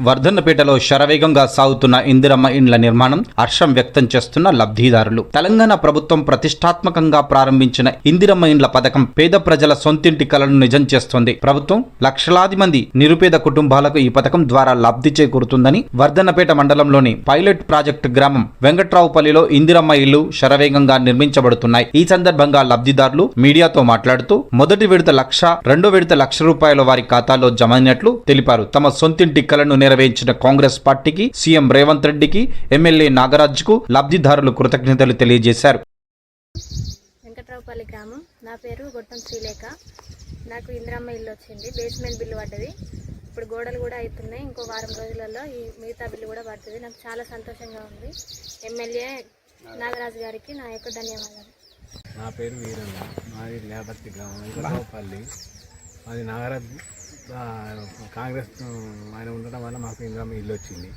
వర్ధన్నపేటలో శరవేగంగా సాగుతున్న ఇందిరమ్మ ఇండ్ల నిర్మాణం హర్షం వ్యక్తం చేస్తున్న లబ్ధిదారులు. తెలంగాణ ప్రభుత్వం ప్రతిష్టాత్మకంగా ప్రారంభించిన ఇందిరమ్మ ఇండ్ల పథకం పేద ప్రజల సొంతింటి కలను నిజం చేస్తోంది. ప్రభుత్వం లక్షలాది మంది నిరుపేద కుటుంబాలకు ఈ పథకం ద్వారా లబ్ధి చేకూరుతుందని వర్ధన్నపేట మండలంలోని పైలట్ ప్రాజెక్టు గ్రామం వెంకట్రావుపల్లిలో ఇందిరమ్మ ఇళ్ళు శరవేగంగా నిర్మించబడుతున్నాయి. ఈ సందర్భంగా లబ్ధిదారులు మీడియాతో మాట్లాడుతూ మొదటి విడత లక్ష రెండో విడత లక్ష రూపాయల వారి ఖాతాలో జమైనట్లు తెలిపారు. తమ సొంతింటి కలను నెరవేర్చిన కాంగ్రెస్ పార్టీకి సీఎం రేవంత్ రెడ్డికి ఎమ్మెల్యే నాగరాజ్కు లబ్ధిదారులు కృతజ్ఞతలు తెలియజేశారు. వెంకట్రావుపల్లి గ్రామం. నా పేరు గొట్టం శ్రీలేఖ. నాకు ఇందిరమ్మ ఇల్లు వచ్చింది. బేస్మెంట్ బిల్లు పడ్డది. ఇప్పుడు గోడలు కూడా అవుతున్నాయి ఇంకో వారం రోజులలో ఈ మిగతా బిల్లు కూడా పడుతుంది. నాకు చాలా సంతోషంగా ఉంది. ఎమ్మెల్యే నాగరాజు గారికి నా యొక్క ధన్యవాదాలు. నా పేరు వీరన్న. మాది లేపర్తి గ్రామం. వెంకటరావుపల్లి. మాది నాగరాజ్. కాంగ్రెస్ ఆయన ఉండడం వల్ల మాకు ఇందిరామ ఇల్లు వచ్చింది.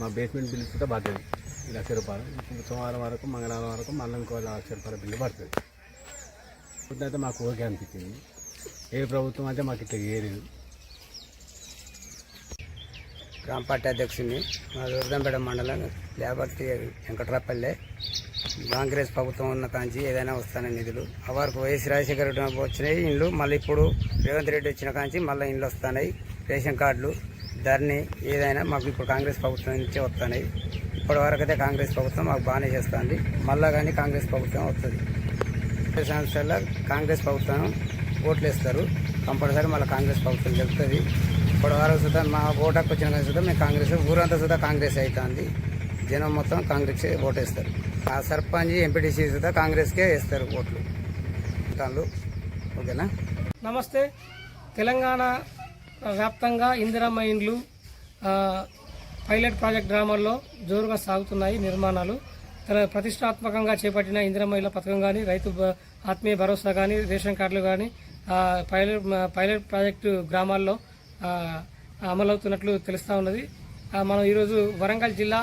మా బేస్మెంట్ బిల్లు కూడా పడుతుంది ఈ లక్ష రూపాయలు. సోమవారం వరకు మంగళవారం వరకు మళ్ళీ ఇంకో లక్ష రూపాయల బిల్లు పడుతుంది. ఇప్పుడైతే మాకు ఓకే అనిపించింది. ఏ ప్రభుత్వం అయితే మాకు ఇట్లా చేయలేదు. గ్రామ పార్టీ అధ్యక్షుడిని మా దుర్గంపేట మండలం లేబర్ వెంకట్రాపల్లె కాంగ్రెస్ ప్రభుత్వం ఉన్న కాంచి ఏదైనా వస్తాన నిధులు. వరకు వైఎస్ రాజశేఖర రెడ్డి వచ్చినాయి ఇండ్లు. మళ్ళీ ఇప్పుడు రేవంత్ రెడ్డి వచ్చిన కాంచి మళ్ళీ ఇండ్లు వస్తున్నాయి రేషన్ కార్డులు ధరణి ఏదైనా మాకు ఇప్పుడు కాంగ్రెస్ ప్రభుత్వం నుంచే వస్తున్నాయి ఇప్పటి వరకు అయితే కాంగ్రెస్ ప్రభుత్వం మాకు బాగానే చేస్తుంది. మళ్ళా కానీ కాంగ్రెస్ ప్రభుత్వం వస్తుంది. సంవత్సరాల్లో కాంగ్రెస్ ప్రభుత్వం ఓట్లు వేస్తారు కంపల్సరీ మళ్ళీ కాంగ్రెస్ ప్రభుత్వం గెలుస్తుంది. ఇప్పటి వరకు సుధా మా ఓటాకు వచ్చిన కానీ సుధా మేము కాంగ్రెస్ ఊరంతా సుధా కాంగ్రెస్ అవుతుంది. జనం మొత్తం కాంగ్రెస్ ఓటేస్తారు. ఆ సర్పంచ్ ఎంపీటీసీ కాంగ్రెస్కే వేస్తారు ఓట్లు. వాళ్ళు ఓకేనా? నమస్తే. తెలంగాణ వ్యాప్తంగా ఇందిరమ్మ ఇండ్లు పైలట్ ప్రాజెక్ట్ గ్రామాల్లో జోరుగా సాగుతున్నాయి నిర్మాణాలు. తన ప్రతిష్టాత్మకంగా చేపట్టిన ఇందిరమ్మ ఇళ్ళ పథకం కానీ రైతు ఆత్మీయ భరోసా కానీ రేషన్ కార్డులు కానీ పైలట్ పైలట్ ప్రాజెక్టు గ్రామాల్లో అమలవుతున్నట్లు తెలుస్తూ ఉన్నది. మనం ఈరోజు వరంగల్ జిల్లా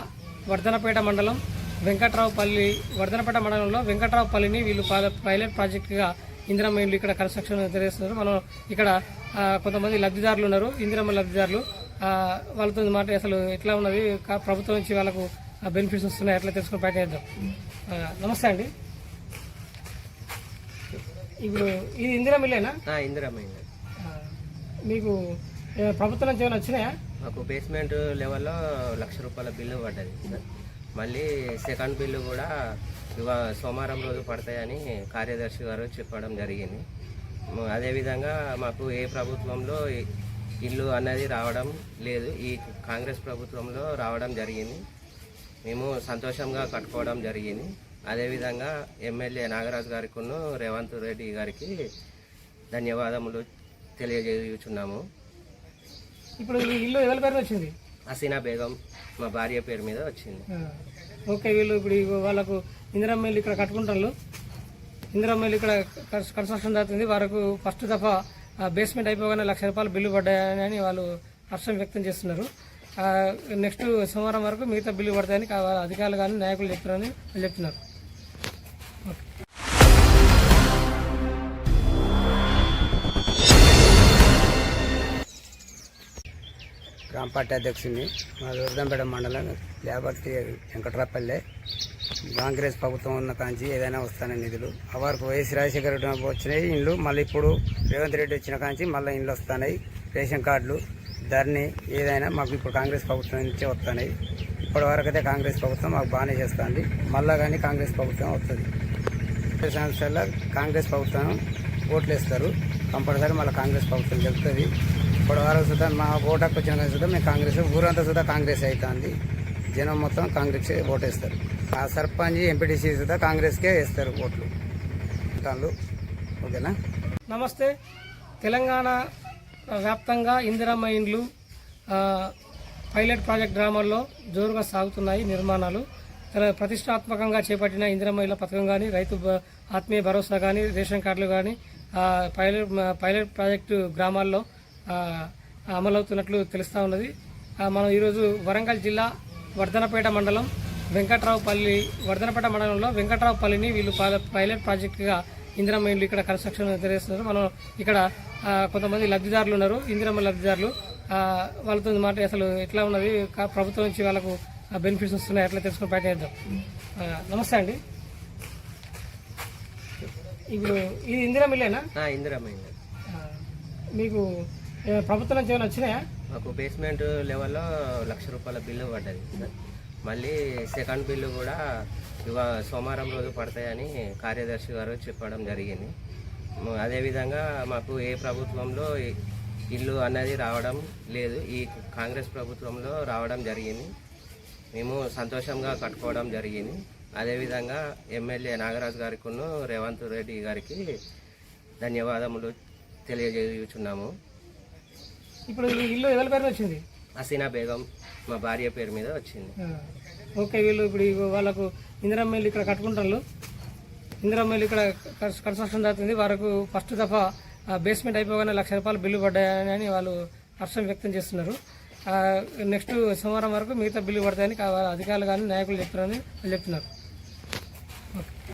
వర్ధనపేట మండలం వెంకట్రావుపల్లి వర్ధనపేట మండలంలో వెంకట్రావుపల్లిని వీళ్ళు పైలట్ ప్రాజెక్టుగా ఇందిరమ్మ ఇల్లు ఇక్కడ కన్స్ట్రక్షన్ తెలియజేస్తున్నారు మనం ఇక్కడ కొంతమంది లబ్ధిదారులు ఉన్నారు. ఇందిరమ్మ లబ్ధిదారులు వాళ్ళతో మాట అసలు ఎట్లా ఉన్నది? ప్రభుత్వం నుంచి వాళ్ళకు బెనిఫిట్స్ వస్తున్నాయి ఎట్లా తెలుసుకుని ప్రయత్నం చేద్దాం. నమస్తే అండి. ఇప్పుడు ఇది ఇందిరమ్మ ఇల్లేనా? ఇందిరామైంది ఆ, మీకు ప్రభుత్వం నుంచి ఏమైనా వచ్చినాయా? మాకు బేస్మెంట్ లెవెల్లో లక్ష రూపాయల బిల్లు పడ్డది మళ్ళీ సెకండ్ బిల్లు కూడా ఇవా సోమవారం రోజు పడతాయని కార్యదర్శి గారు చెప్పడం జరిగింది. అదేవిధంగా మాకు ఏ ప్రభుత్వంలో ఇల్లు అన్నది రావడం లేదు. ఈ కాంగ్రెస్ ప్రభుత్వంలో రావడం జరిగింది. మేము సంతోషంగా కట్టుకోవడం జరిగింది. అదేవిధంగా ఎమ్మెల్యే నాగరాజు గారికి రేవంత్ రెడ్డి గారికి ధన్యవాదములు తెలియజేయుచున్నాము. ఇప్పుడు ఈ ఇల్లు ఎవరి పేరు వచ్చింది? హసీనా బేగం మా భార్య పేరు మీద వచ్చింది. ఓకే వీళ్ళు ఇప్పుడు ఇగో వాళ్ళకు ఇందిరమ్మ ఇల్లు ఇక్కడ కట్టుకుంటారు ఇందిరమ్మ ఇల్లు ఇక్కడ కన్స్- కన్స్ట్రక్షన్ జరుగుతుంది. వారికి ఫస్ట్ దఫా బేస్మెంట్ అయిపోగానే లక్ష రూపాయలు బిల్లు పడ్డాయని వాళ్ళు హర్షం వ్యక్తం చేస్తున్నారు. నెక్స్ట్ సోమవారం వరకు మిగతా బిల్లు పడతాయని అధికారులు కానీ నాయకులు చెప్తున్నారని చెప్తున్నారు. పార్టీ అధ్యక్షుడిని మా దుర్గంపేట మండలం లేబర్తి వెంకట్రాపల్లె. కాంగ్రెస్ ప్రభుత్వం ఉన్న కాంచి ఏదైనా వస్తాన నిధులు. ఆ వరకు వైఎస్ రాజశేఖర రెడ్డి వచ్చినాయి ఇండ్లు. మళ్ళీ ఇప్పుడు రేవంత్ రెడ్డి వచ్చిన కాంచి మళ్ళీ ఇండ్లు వస్తున్నాయి. రేషన్ కార్డులు ధరణి ఏదైనా మాకు ఇప్పుడు కాంగ్రెస్ ప్రభుత్వం నుంచే వస్తున్నాయి. ఇప్పటి వరకు అయితే కాంగ్రెస్ ప్రభుత్వం మాకు బాగానే చేస్తుంది. మళ్ళా కానీ కాంగ్రెస్ ప్రభుత్వం వస్తుంది. సంవత్సరాల్లో కాంగ్రెస్ ప్రభుత్వం ఓట్లు వేస్తారు కంపల్సరీ మళ్ళీ కాంగ్రెస్ ప్రభుత్వం గెలుస్తుంది. ఇప్పటి వరకు సుధా మా ఓటాకు వచ్చిన కానీ సుధా మేము కాంగ్రెస్ ఊరంతా సుధా కాంగ్రెస్ అవుతుంది. జనం మొత్తం కాంగ్రెస్ ఓటేస్తారు. ఆ సర్పంచ్ ఎంపీటీసీ సుధా కాంగ్రెస్కే వేస్తారు ఓట్లు. వాళ్ళు ఓకేనా? నమస్తే. తెలంగాణ వ్యాప్తంగా ఇందిరమ్మ ఇండ్లు పైలట్ ప్రాజెక్ట్ గ్రామాల్లో జోరుగా సాగుతున్నాయి నిర్మాణాలు. ప్రతిష్టాత్మకంగా చేపట్టిన ఇందిరమ్మ ఇళ్ళ పథకం కానీ రైతు ఆత్మీయ భరోసా కానీ రేషన్ కార్డులు కానీ పైలట్ పైలట్ ప్రాజెక్టు గ్రామాల్లో అమలవుతున్నట్లు తెలుస్తూ ఉన్నది. మనం ఈరోజు వరంగల్ జిల్లా వర్ధనపేట మండలం వెంకట్రావుపల్లి వర్ధనపేట మండలంలో వెంకట్రావుపల్లిని వీళ్ళు పైలట్ ప్రాజెక్టుగా ఇందిరమ్మ ఇల్లు ఇక్కడ కన్స్ట్రక్షన్ తెలియజేస్తున్నారు మనం ఇక్కడ కొంతమంది లబ్ధిదారులు ఉన్నారు. ఇందిరమ్మ లబ్ధిదారులు వాళ్ళతో మాట అసలు ఎట్లా ఉన్నది? ప్రభుత్వం నుంచి వాళ్ళకు బెనిఫిట్స్ వస్తున్నాయి ఎట్లా తెలుసుకుని ప్రయత్నం చేద్దాం. నమస్తే అండి. ఇప్పుడు ఇది ఇందిరమ్మ ఇల్లు. ఆ, మీకు ప్రభుత్వం నుంచి ఏమైనా వచ్చినాయా? మాకు బేస్మెంట్ లెవెల్లో లక్ష రూపాయల బిల్లు పడ్డది మళ్ళీ సెకండ్ బిల్లు కూడా ఇవా సోమవారం రోజు పడతాయని కార్యదర్శి గారు చెప్పడం జరిగింది. అదేవిధంగా మాకు ఏ ప్రభుత్వంలో ఇల్లు అన్నది రావడం లేదు ఈ కాంగ్రెస్ ప్రభుత్వంలో రావడం జరిగింది. మేము సంతోషంగా కట్టుకోవడం జరిగింది. అదేవిధంగా ఎమ్మెల్యే నాగరాజు గారికి రేవంత్ రెడ్డి గారికి ధన్యవాదములు తెలియజేయుచున్నాము. ఇప్పుడు ఈ ఇల్లు ఎవరి పేరు వచ్చింది? హసీనా బేగం మా భార్య పేరు మీద వచ్చింది. ఓకే వీళ్ళు ఇప్పుడు ఇగో వాళ్ళకు ఇందిరమ్మ ఇల్లు ఇక్కడ కట్టుకుంటారు ఇందిరమ్మ ఇల్లు ఇక్కడ కన్స్- కన్స్ట్రక్షన్ జరుగుతుంది. వారికి ఫస్ట్ దఫా బేస్మెంట్ అయిపోగానే లక్ష రూపాయలు బిల్లు పడ్డాయని అని వాళ్ళు హర్షం వ్యక్తం చేస్తున్నారు. నెక్స్ట్ సోమవారం వరకు మిగతా బిల్లు పడతాయని అధికారులు కానీ నాయకులు చెప్తున్నారని వాళ్ళు చెప్తున్నారు. ఓకే.